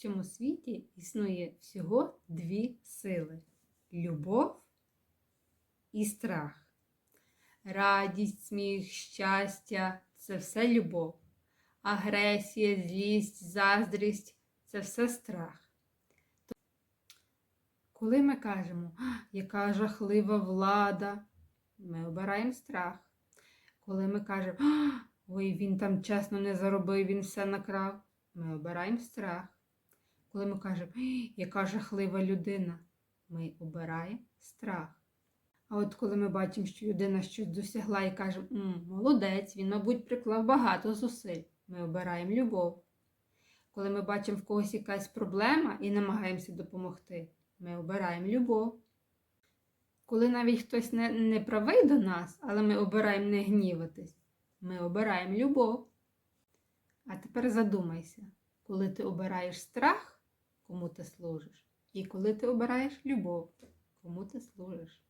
цьому світі існує всього дві сили любов і страх. Радість, сміх, щастя це все любов. Агресія, злість, заздрість це все страх. Коли ми кажемо, яка жахлива влада, ми обираємо страх. Коли ми кажемо, ой, він там чесно не заробив, він все накрав, ми обираємо страх. Коли ми кажемо, яка жахлива людина, ми обираємо страх. А от коли ми бачимо, що людина щось досягла і кажемо, «М, молодець, він, мабуть, приклав багато зусиль, ми обираємо любов. Коли ми бачимо в когось якась проблема і намагаємося допомогти, ми обираємо любов. Коли навіть хтось не, не правий до нас, але ми обираємо не гніватись, ми обираємо любов. А тепер задумайся, коли ти обираєш страх, кому ти служиш, і коли ти обираєш любов, кому ти служиш.